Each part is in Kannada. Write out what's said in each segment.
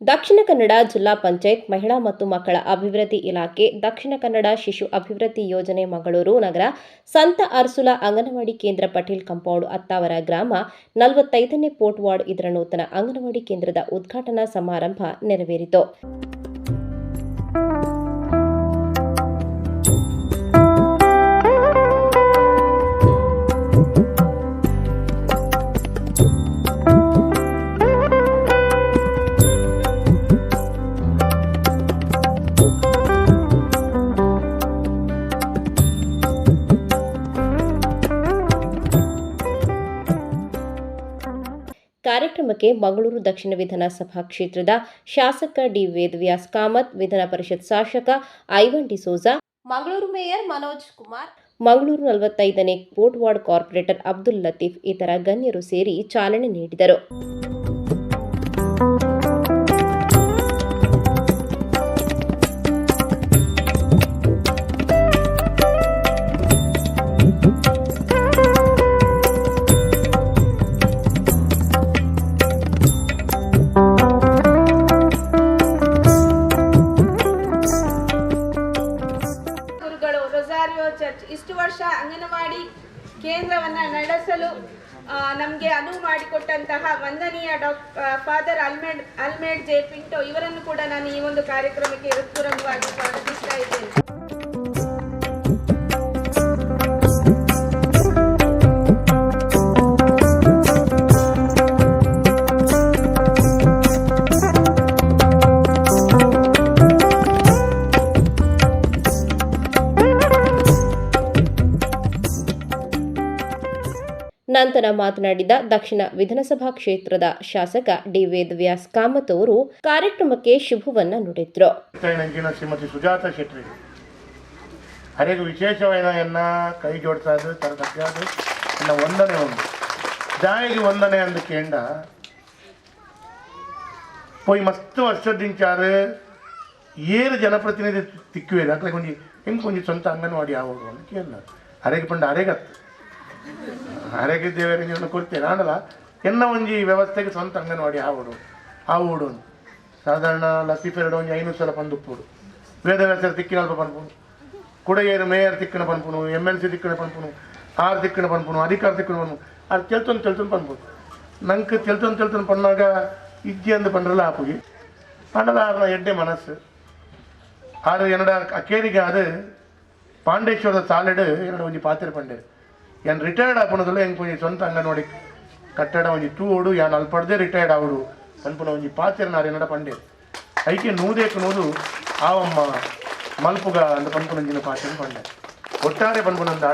ದಕ್ಷಿಣ ಕನ್ನಡ ಜಿಲ್ಲಾ ಪಂಚಾಯತ್ ಮಹಿಳಾ ಮತ್ತು ಮಕ್ಕಳ ಅಭಿವೃದ್ಧಿ ಇಲಾಖೆ, ದಕ್ಷಿಣ ಕನ್ನಡ ಶಿಶು ಅಭಿವೃದ್ಧಿ ಯೋಜನೆ ಮಂಗಳೂರು ನಗರ, ಸಂತ ಅರ್ಸುಲ ಅಂಗನವಾಡಿ ಕೇಂದ್ರ ಪಟೇಲ್ ಕಂಪೌಂಡ್ ಅತ್ತಾವರ ಗ್ರಾಮ, ನಲವತ್ತೈದನೇ ಪೋರ್ಟ್ ವಾರ್ಡ್ ಇದರ ನೂತನ ಅಂಗನವಾಡಿ ಕೇಂದ್ರದ ಉದ್ಘಾಟನಾ ಸಮಾರಂಭ ನೆರವೇರಿತು. ಕಾರ್ಯಕ್ರಮಕ್ಕೆ ಮಂಗಳೂರು ದಕ್ಷಿಣ ವಿಧಾನಸಭಾ ಕ್ಷೇತ್ರದ ಶಾಸಕ ಡಿ ವೇದವ್ಯಾಸ್ ಕಾಮತ್ ವಿಧಾನ ಪರಿಷತ್ ಶಾಸಕ Ivan D'Souza Mangaluru mayor Manoj Kumar Mangaluru ನಲವತ್ತೈದನೇ port ward corporator Abdul Latif ಇತರ ಗಣ್ಯರು ಸೇರಿ ಚಾಲನೆ ನೀಡಿದರು. ಕೇಂದ್ರವನ್ನ ನಡೆಸಲು ನಮಗೆ ಅನುವು ಮಾಡಿಕೊಟ್ಟಂತಹ ವಂದನೀಯ dock father Almeida Almeida J Pinto ಇವರನ್ನು ಕೂಡ ನಾನು ಈ ಒಂದು ಕಾರ್ಯಕ್ರಮಕ್ಕೆ ಹೃತ್ಪೂರ್ವಕವಾಗಿ ಸ್ವಾಗತಿಸ್ತಾ ಇದ್ದೇನೆ. ನಂತರ ಮಾತನಾಡಿದ ದಕ್ಷಿಣ ವಿಧಾನಸಭಾ ಕ್ಷೇತ್ರದ ಶಾಸಕ ಡಿ ವೇದವ್ಯಾಸ್ ಕಾಮತ್ ಅವರು, ಕಾರ್ಯಕ್ರಮಕ್ಕೆ ಶುಭವನ್ನ ನುಡಿದ್ರು. ಶ್ರೀಮತಿ ಸುಜಾತ ಶೆಟ್ಟಿ ಅವರಿಗೆ ವಿಶೇಷವನ್ನ ಕೈ ಜೋಡಿಸ್ತಾ ಇದ್ದು ವಂದನೆ ಒಂದು. ಜಾಯಿಗೆ ವಂದನೆ ಅಂದಕೇಂಡ ಪೋಯಿ ಮಸ್ತ್ ವರ್ಷದಿಂಚಾರ ಏರು ಜನಪ್ರತಿನಿಧಿ ತಿಕ್ಕುವೆ ಅಕ್ಲ ಕೊಂಜಿ ಹೆಂಗೆ ಕೊಂಜಿ ಸ್ವಂತ ಅಂಗನವಾಡಿ ಆವಾಗ ಕೇಳ ಅರೆಗೆ ಪಂಡ ಅರೆಗತ್ತು ಆರೋಗ್ಯ ದೇವರಿಗೆ ಕೊಡ್ತೇನೆ ನಾನಲ್ಲ ಎನ್ನ ಒಂಜಿ ವ್ಯವಸ್ಥೆಗೆ ಸ್ವಂತ ಅಂಗನವಾಡಿ ಹಾವುಡು? ಹಾವುಡು ಅಂತ. ಸಾಧಾರಣ ಲಸಿ ಪೆರಡು ಒಂಜಿ ಐನೂರು ಸಲ ಪಂದುಪ್ಪುಡು. ವೇದ ವ್ಯಾಸರ ತಿಕ್ಕಿನ ಅಲ್ಪ ಪನ್ಪುಡು ಕುಡಗೇರು ಮೇಯರ್ ತಿಕ್ಕಣ ಪನ್ಪುನು ಎಂ ಎಲ್ ಸಿ ತಿಕ್ಕಣ ಪನ್ಪುನು ಆರ್ ತಿಕ್ಕಣ ಪನ್ಪುನು ಅಧಿಕಾರ ತಿಕ್ಕಣ ಪನ್ಪುನು ಅದು ತೆಲ್ತೊಂದು ತೆಲ್ತೊಂದು ಪನ್ಪುಡು ನಂಗೆ ತೆಲ್ತೊಂದು ತೆಲ್ತೊಂದು ಪನ್ನಾಗ ಇಜ್ಜಿ ಅಂದು ಪಂಡ್ರಲ್ಲ ಆಪುಗಿ. ಪಂಡಲ ಆರ್ನ ಎಡ್ಡೆ ಮನಸ್ಸು. ಆರು ಎನ್ನಡ ಅಕೇರಿಗೆ ಅದು ಪಾಂಡೇಶ್ವರದ ಸಾಲೆಡು ಎರಡು ಒಂಜಿ ಪಾತ್ರೆ ಪಂಡೆ. ಏನು ರಿಟೈರ್ಡ್ ಆಪಣದಲ್ಲ ಹೆಂಗೆ ಒಂಜಿ ಸ್ವಂತ ಅಂಗನವಾಡಿ ಕಟ್ಟಡ ಒಂಜಿ ತೂಡು ಯಾನ್ ಅಲ್ಪಡ್ದೆ ರಿಟೈರ್ಡ್ ಆವಡು ಅನ್ಪುನ ಒಂಜಿ ಪಾತ್ರೆ ನಾರೇ ಪಂಡೆ. ಐಕೆ ನೂದೇಕು ನೂದು ಆವಮ್ಮ ಮಲ್ಪುಗ ಅಂತ ಪನ್ಪುನಂಜಿನ ಪಾತ್ರೆ ಪಂಡೆ. ಒಟ್ಟಾರೆ ಪನ್ಪುನಂದ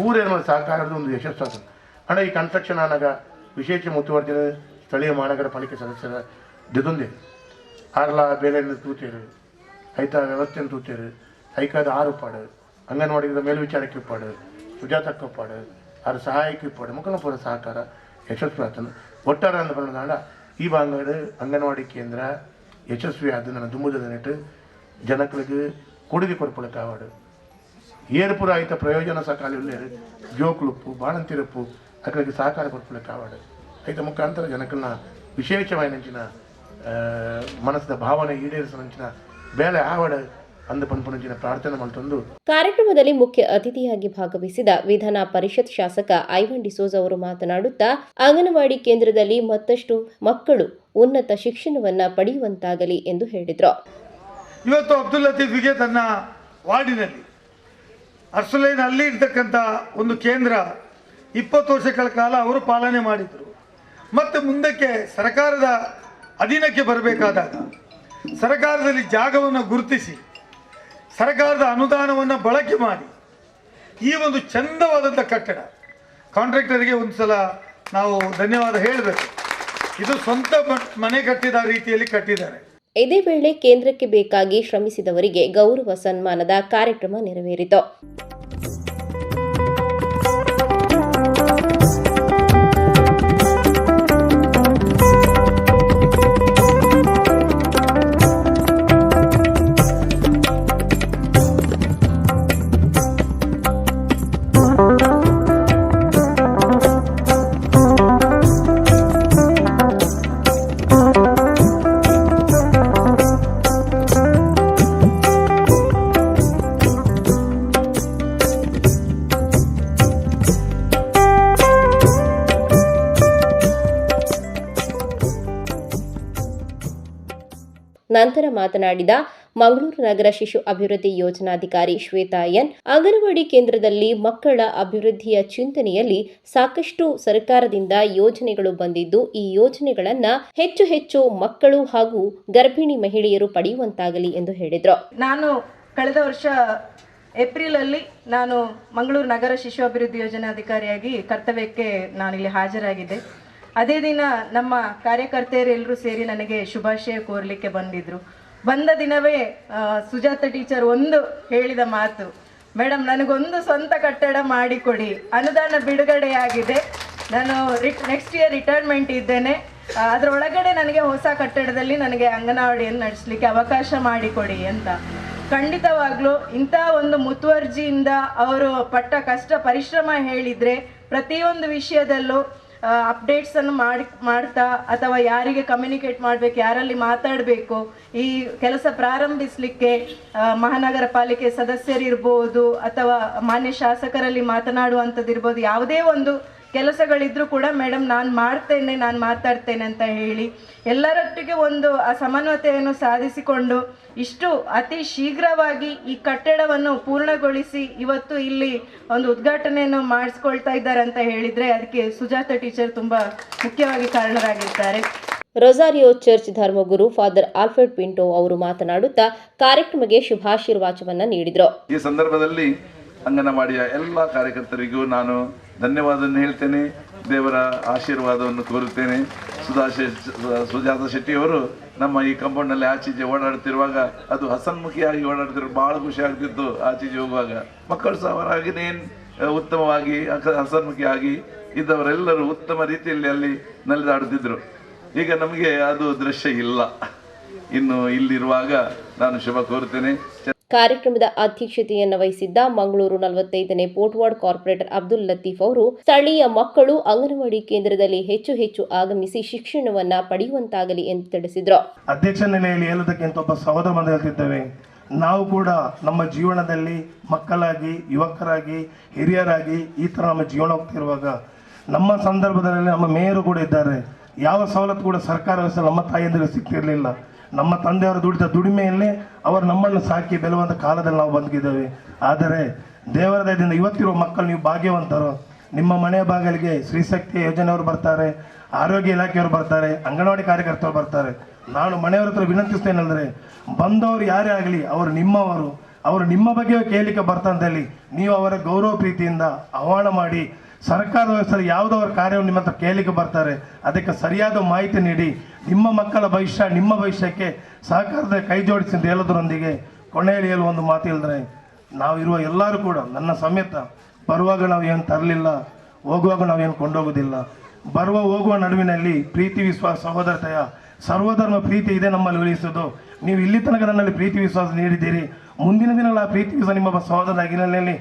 ಊರೇ ಊರೇನ ಸಹಕಾರದ ಒಂದು ಯಶಸ್ಸು ಹಣ ಈ ಕನ್ಸ್ಟ್ರಕ್ಷನ್ ಆನಾಗ ವಿಶೇಷ ಮುತುವರ್ಜಿನ ಸ್ಥಳೀಯ ಮಹಾನಗರ ಪಾಲಿಕೆ ಸದಸ್ಯರ ದಿದೊಂದೆ ಆರ್ಲ ಬೇರೆ ತೂತೇರು ಐತ ವ್ಯವಸ್ಥೆಯನ್ನು ತೂತೇರು, ಐಕಾದ ಆರು ಪಾಡು, ಅಂಗನವಾಡಿದ ಮೇಲ್ವಿಚಾರಕ್ಕೆ ಇಪ್ಪಾಡು ಸುಜಾತಕ್ಕೆ ಇಪ್ಪಾಡು ಆರು ಸಹಾಯಕ್ಕೆ ಪಾಡು ಮುಖನ ಪೂರ ಸಹಕಾರ, ಯಶಸ್ವಿ ಆತನು ಒಟ್ಟಾರೆ ಅಂದ ಬಂದಾಡ ಈ ಬಾಂಗಾಡು ಅಂಗನವಾಡಿ ಕೇಂದ್ರ ಯಶಸ್ವಿ ಆದ ನನ್ನ ದುಮ್ಮುದ ನೆಟ್ಟು ಜನಗಳಿಗೆ ಕೊಡುಗೆ ಕೊಡ್ಪಳಕ್ಕೆ ಆವಾಡು. ಏರ್ಪುರ ಆಯ್ತ ಪ್ರಯೋಜನ ಸಕಾಲ ಉಳ್ಳೇರು ಜೋಕುಳುಪ್ಪು ಬಾಣಂತಿರಪ್ಪು ಅಕ್ಕಳಿಗೆ ಸಹಕಾರ ಕೊಡ್ಪಳಕ್ಕೆ ಆವಾಡು. ಐತ ಮುಖಾಂತರ ಜನಕನ್ನ ವಿಶೇಷವಾಯಿನಂಚಿನ ಮನಸ್ಸಿನ ಭಾವನೆ ಈಡೇರಿಸನಂಚಿನ ಬೇಳೆ ಆವಡ. ಪ್ರಾರ್ಥನೆ ಕಾರ್ಯಕ್ರಮದಲ್ಲಿ ಮುಖ್ಯ ಅತಿಥಿಯಾಗಿ ಭಾಗವಹಿಸಿದ ವಿಧಾನ ಪರಿಷತ್ ಶಾಸಕ ಐವನ್ ಡಿಸೋಜ್ ಅವರು ಮಾತನಾಡುತ್ತಾ ಅಂಗನವಾಡಿ ಕೇಂದ್ರದಲ್ಲಿ ಮತ್ತಷ್ಟು ಮಕ್ಕಳು ಉನ್ನತ ಶಿಕ್ಷಣವನ್ನ ಪಡೆಯುವಂತಾಗಲಿ ಎಂದು ಹೇಳಿದರು. ಇವತ್ತು ಅಬ್ದುಲ್ ಲತೀಫ್ಗೆ ತನ್ನ ವಾರ್ಡಿನಲ್ಲಿ ಅರ್ಸುಲೈನ್ ಅಲ್ಲಿ ಇರ್ತಕ್ಕಂಥ ಒಂದು ಕೇಂದ್ರ ಇಪ್ಪತ್ತು ವರ್ಷಗಳ ಕಾಲ ಅವರು ಪಾಲನೆ ಮಾಡಿದ್ರು. ಮತ್ತು ಮುಂದಕ್ಕೆ ಸರ್ಕಾರದ ಅಧೀನಕ್ಕೆ ಬರಬೇಕಾದಾಗ ಸರ್ಕಾರದಲ್ಲಿ ಜಾಗವನ್ನು ಗುರುತಿಸಿ ಸರ್ಕಾರದ ಅನುದಾನವನ್ನು ಬಳಕೆ ಮಾಡಿ ಈ ಒಂದು ಚಂದವಾದಂಥ ಕಟ್ಟಡ. ಕಾಂಟ್ರಾಕ್ಟರಿಗೆ ಒಂದು ಸಲ ನಾವು ಧನ್ಯವಾದ ಹೇಳಬೇಕು. ಇದು ಸ್ವಂತ ಮನೆ ಕಟ್ಟಿದ ರೀತಿಯಲ್ಲಿ ಕಟ್ಟಿದ್ದಾರೆ. ಇದೇ ವೇಳೆ ಕೇಂದ್ರಕ್ಕೆ ಬೇಕಾಗಿ ಶ್ರಮಿಸಿದವರಿಗೆ ಗೌರವ ಸನ್ಮಾನದ ಕಾರ್ಯಕ್ರಮ ನೆರವೇರಿತು. ನಂತರ ಮಾತನಾಡಿದ ಮಂಗಳೂರು ನಗರ ಶಿಶು ಅಭಿವೃದ್ಧಿ ಯೋಜನಾಧಿಕಾರಿ ಶ್ವೇತಾ ಎನ್, ಅಂಗನವಾಡಿ ಕೇಂದ್ರದಲ್ಲಿ ಮಕ್ಕಳ ಅಭಿವೃದ್ಧಿಯ ಚಿಂತನೆಯಲ್ಲಿ ಸಾಕಷ್ಟು ಸರ್ಕಾರದಿಂದ ಯೋಜನೆಗಳು ಬಂದಿದ್ದು, ಈ ಯೋಜನೆಗಳನ್ನ ಹೆಚ್ಚು ಹೆಚ್ಚು ಮಕ್ಕಳು ಹಾಗೂ ಗರ್ಭಿಣಿ ಮಹಿಳೆಯರು ಪಡೆಯುವಂತಾಗಲಿ ಎಂದು ಹೇಳಿದರು. ನಾನು ಕಳೆದ ವರ್ಷ ಏಪ್ರಿಲಲ್ಲಿ ನಾನು ಮಂಗಳೂರು ನಗರ ಶಿಶು ಅಭಿವೃದ್ಧಿ ಯೋಜನಾಧಿಕಾರಿಯಾಗಿ ಕರ್ತವ್ಯಕ್ಕೆ ನಾನಿಲ್ಲಿ ಹಾಜರಾಗಿದ್ದೆ. ಅದೇ ದಿನ ನಮ್ಮ ಕಾರ್ಯಕರ್ತೆಯರೆಲ್ಲರೂ ಸೇರಿ ನನಗೆ ಶುಭಾಶಯ ಕೋರಲಿಕ್ಕೆ ಬಂದಿದ್ರು. ಬಂದ ದಿನವೇ ಸುಜಾತ ಟೀಚರ್ ಒಂದು ಹೇಳಿದ ಮಾತು ಮೇಡಮ್ ನನಗೊಂದು ಸ್ವಂತ ಕಟ್ಟಡ ಮಾಡಿಕೊಡಿ. ಅನುದಾನ ಬಿಡುಗಡೆಯಾಗಿದೆ. ನಾನು ರಿಟ್ ನೆಕ್ಸ್ಟ್ ಇಯರ್ ರಿಟೈರ್ಮೆಂಟ್ ಇದ್ದೇನೆ. ಅದರ ಒಳಗಡೆ ನನಗೆ ಹೊಸ ಕಟ್ಟಡದಲ್ಲಿ ನನಗೆ ಅಂಗನವಾಡಿಯನ್ನು ನಡೆಸಲಿಕ್ಕೆ ಅವಕಾಶ ಮಾಡಿಕೊಡಿ ಅಂತ. ಖಂಡಿತವಾಗ್ಲೂ ಇಂಥ ಒಂದು ಮುತುವರ್ಜಿಯಿಂದ ಅವರು ಪಟ್ಟ ಕಷ್ಟ, ಪರಿಶ್ರಮ ಹೇಳಿದರೆ ಪ್ರತಿಯೊಂದು ವಿಷಯದಲ್ಲೂ ಅಪ್ಡೇಟ್ಸ್ ಅನ್ನು ಮಾಡಿ, ಮಾಡ್ತಾ ಅಥವಾ ಯಾರಿಗೆ ಕಮ್ಯುನಿಕೇಟ್ ಮಾಡಬೇಕು, ಯಾರಲ್ಲಿ ಮಾತಾಡಬೇಕು, ಈ ಕೆಲಸ ಪ್ರಾರಂಭಿಸಲಿಕ್ಕೆ ಮಹಾನಗರ ಪಾಲಿಕೆ ಸದಸ್ಯರಿರ್ಬೋದು ಅಥವಾ ಮಾನ್ಯ ಶಾಸಕರಲ್ಲಿ ಮಾತನಾಡುವಂಥದ್ದಿರ್ಬೋದು, ಯಾವುದೇ ಒಂದು ಕೆಲಸಗಳಿದ್ರೂ ಕೂಡ ಮೇಡಮ್ ನಾನು ಮಾಡ್ತೇನೆ ನಾನು ಮಾತಾಡ್ತೇನೆ ಅಂತ ಹೇಳಿ ಎಲ್ಲರೊಟ್ಟಿಗೆ ಒಂದು ಆ ಸಮನ್ವತೆಯನ್ನು ಸಾಧಿಸಿಕೊಂಡು ಇಷ್ಟು ಅತಿ ಶೀಘ್ರವಾಗಿ ಈ ಕಟ್ಟಡವನ್ನು ಪೂರ್ಣಗೊಳಿಸಿ ಇವತ್ತು ಇಲ್ಲಿ ಒಂದು ಉದ್ಘಾಟನೆಯನ್ನು ಮಾಡಿಸ್ಕೊಳ್ತಾ ಇದ್ದಾರೆ ಅಂತ ಹೇಳಿದರೆ ಅದಕ್ಕೆ ಸುಜಾತ ಟೀಚರ್ ತುಂಬ ಮುಖ್ಯವಾಗಿ ಕಾರಣರಾಗಿರ್ತಾರೆ ರೊಸಾರಿಯೋ ಚರ್ಚ್ ಧರ್ಮಗುರು ಫಾದರ್ ಆಲ್ಫ್ರೆಡ್ ಪಿಂಟೋ ಅವರು ಮಾತನಾಡುತ್ತಾ ಕಾರ್ಯಕ್ರಮಕ್ಕೆ ಶುಭಾಶೀರ್ವಾಚವನ್ನ ನೀಡಿದರು. ಈ ಸಂದರ್ಭದಲ್ಲಿ ಅಂಗನವಾಡಿಯ ಎಲ್ಲ ಕಾರ್ಯಕರ್ತರಿಗೂ ನಾನು ಧನ್ಯವಾದವನ್ನು ಹೇಳ್ತೇನೆ. ದೇವರ ಆಶೀರ್ವಾದವನ್ನು ಕೋರುತ್ತೇನೆ ಸುಧಾ ಸುಜಾತ ಶೆಟ್ಟಿಯವರು ನಮ್ಮ ಈ ಕಾಂಪೌಂಡ್ನಲ್ಲಿ ಆಚೀಚೆ ಓಡಾಡ್ತಿರುವಾಗ ಅದು ಹಸನ್ಮುಖಿಯಾಗಿ ಓಡಾಡ್ತಿರೋ ಭಾಳ ಖುಷಿ ಆಗ್ತಿತ್ತು ಆಚೀಚೆ ಹೋಗುವಾಗ. ಮಕ್ಕಳು ಸಹ ಅವರಾಗಿನೇ ಉತ್ತಮವಾಗಿ ಹಸನ್ಮುಖಿಯಾಗಿ ಇದ್ದವರೆಲ್ಲರೂ ಉತ್ತಮ ರೀತಿಯಲ್ಲಿ ಅಲ್ಲಿ ನಲಿದಾಡುತ್ತಿದ್ದರು ಈಗ ನಮಗೆ ಅದು ದೃಶ್ಯ ಇಲ್ಲ. ಇನ್ನು ಇಲ್ಲಿರುವಾಗ ನಾನು ಶುಭ ಕೋರುತ್ತೇನೆ. ಕಾರ್ಯಕ್ರಮದ ಅಧ್ಯಕ್ಷತೆಯನ್ನು ವಹಿಸಿದ್ದ Mangaluru ನಲವತ್ತೈದನೇ port ward corporator Abdul Latif ಅವರು, ಸ್ಥಳೀಯ ಮಕ್ಕಳು ಅಂಗನವಾಡಿ ಕೇಂದ್ರದಲ್ಲಿ ಹೆಚ್ಚು ಹೆಚ್ಚು ಆಗಮಿಸಿ ಶಿಕ್ಷಣವನ್ನ ಪಡೆಯುವಂತಾಗಲಿ ಎಂದು ತಿಳಿಸಿದರು. ಅಧ್ಯಕ್ಷ ನೆಲೆಯಲ್ಲಿ ಹೇಳುವುದಕ್ಕಿಂತ ಒಬ್ಬ ಸಹೋದರ ಬಂದು ಹೇಳ್ತಿದ್ದೇವೆ, ನಾವು ಕೂಡ ನಮ್ಮ ಜೀವನದಲ್ಲಿ ಮಕ್ಕಳಾಗಿ, ಯುವಕರಾಗಿ, ಹಿರಿಯರಾಗಿ ಈ ಥರ ನಮ್ಮ ಜೀವನ ಹೋಗ್ತಿರುವಾಗ ನಮ್ಮ ಸಂದರ್ಭದಲ್ಲಿ ನಮ್ಮ ಮೇಯರು ಕೂಡ ಇದ್ದಾರೆ. ಯಾವ ಸವಲತ್ತು ಕೂಡ ಸರ್ಕಾರ ನಮ್ಮ ತಾಯಿಯಂದಿರಿಗೆ ಸಿಗ್ತಿರಲಿಲ್ಲ. ನಮ್ಮ ತಂದೆಯವರು ದುಡಿದ ದುಡಿಮೆಯಲ್ಲೇ ಅವರು ನಮ್ಮನ್ನು ಸಾಕಿ ಬೆಲ್ಲುವಂಥ ಕಾಲದಲ್ಲಿ ನಾವು ಬದುಕಿದ್ದೇವೆ ಆದರೆ ದೇವರ ದಯದಿಂದ ಇವತ್ತಿರುವ ಮಕ್ಕಳು ನೀವು ಭಾಗ್ಯವಂತರು. ನಿಮ್ಮ ಮನೆಯ ಬಾಗಿಲಿಗೆ ಶ್ರೀಶಕ್ತಿ ಯೋಜನೆಯವರು ಬರ್ತಾರೆ, ಆರೋಗ್ಯ ಇಲಾಖೆಯವರು ಬರ್ತಾರೆ, ಅಂಗನವಾಡಿ ಕಾರ್ಯಕರ್ತರು ಬರ್ತಾರೆ. ನಾನು ಮನೆಯವರ ಹತ್ರ ವಿನಂತಿಸ್ತೇನೆಂದರೆ ಬಂದವರು ಯಾರೇ ಆಗಲಿ, ಅವರು ನಿಮ್ಮವರು. ಅವರು ನಿಮ್ಮ ಬಗ್ಗೆ ಕೇಳಲಿಕ್ಕೆ ಹೇಳಿ, ನೀವು ಅವರ ಗೌರವ ಪ್ರೀತಿಯಿಂದ ಆಹ್ವಾನ ಮಾಡಿ ಸರ್ಕಾರದ ವ್ಯವಸ್ಥೆ ಯಾವುದವ್ರ ಕಾರ್ಯವನ್ನು ನಿಮ್ಮ ಹತ್ರ ಕೇಳಲಿಕ್ಕೆ ಬರ್ತಾರೆ. ಅದಕ್ಕೆ ಸರಿಯಾದ ಮಾಹಿತಿ ನೀಡಿ. ನಿಮ್ಮ ಮಕ್ಕಳ ಭವಿಷ್ಯ, ನಿಮ್ಮ ಭವಿಷ್ಯಕ್ಕೆ ಸಹಕಾರದ ಕೈ ಜೋಡಿಸಿ ಅಂತ ಹೇಳೋದ್ರೊಂದಿಗೆ ಕೊನೆಯಲ್ಲಿ ಹೇಳುವ ಒಂದು ಮಾತು ಹೇಳಿದ್ರೆ, ನಾವು ಇರುವ ಎಲ್ಲರೂ ಕೂಡ ನನ್ನ ಸಮೇತ ಬರುವಾಗ ನಾವು ಏನು ತರಲಿಲ್ಲ, ಹೋಗುವಾಗ ನಾವೇನು ಕೊಂಡೋಗೋದಿಲ್ಲ. ಬರುವ, ಹೋಗುವ ನಡುವಿನಲ್ಲಿ ಪ್ರೀತಿ, ವಿಶ್ವಾಸ, ಸಹೋದರತೆಯ ಸರ್ವಧರ್ಮ ಪ್ರೀತಿ ಇದೆ ನಮ್ಮಲ್ಲಿ ಉಳಿಸೋದು. ನೀವು ಇಲ್ಲಿ ತನಕ ನನ್ನಲ್ಲಿ ಪ್ರೀತಿ ವಿಶ್ವಾಸ ನೀಡಿದ್ದೀರಿ. ಮುಂದಿನ ದಿನಗಳ ಪ್ರೀತಿ ವಿಶ್ವಾಸ ನಿಮ್ಮ ಸಹೋದರ ಹಿನ್ನೆಲೆಯಲ್ಲಿ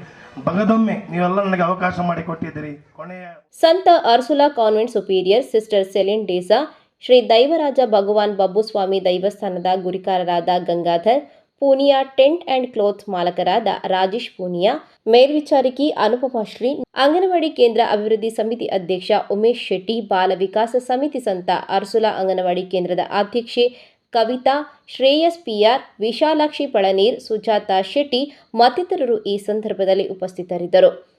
ಬಗದೊಮ್ಮೆ ನೀವೆಲ್ಲ ನನಗೆ ಅವಕಾಶ ಮಾಡಿಕೊಟ್ಟಿದ್ದೀರಿ ಕೊನೆಯ ಸಂತ Ursula convent superior, sister Celine D'Sa, Shri Daivaraja Bhagavan Babbuswami ದೈವಸ್ಥಾನದ ಗುರಿಕಾರರಾದ Gangadhar Pooniya tent and cloth ಮಾಲಕರಾದ Rajesh Punia, ಮೇಲ್ವಿಚಾರಕಿ ಅನುಪಮಾ ಶ್ರೀ, ಅಂಗನವಾಡಿ ಕೇಂದ್ರ ಅಭಿವೃದ್ಧಿ ಸಮಿತಿ ಅಧ್ಯಕ್ಷ ಉಮೇಶ್ ಶೆಟ್ಟಿ, ಬಾಲ ವಿಕಾಸ ಸಮಿತಿ ಸಂತ ಅರ್ಸುಲಾ ಅಂಗನವಾಡಿ ಕೇಂದ್ರದ ಅಧ್ಯಕ್ಷೆ ಕವಿತಾ, ಶ್ರೇಯಸ್ ಪಿಆರ್, ವಿಶಾಲಾಕ್ಷಿ ಪಳನೀರ್, ಸುಜಾತಾ ಶೆಟ್ಟಿ ಮತ್ತಿತರರು ಈ ಸಂದರ್ಭದಲ್ಲಿ ಉಪಸ್ಥಿತರಿದ್ದರು.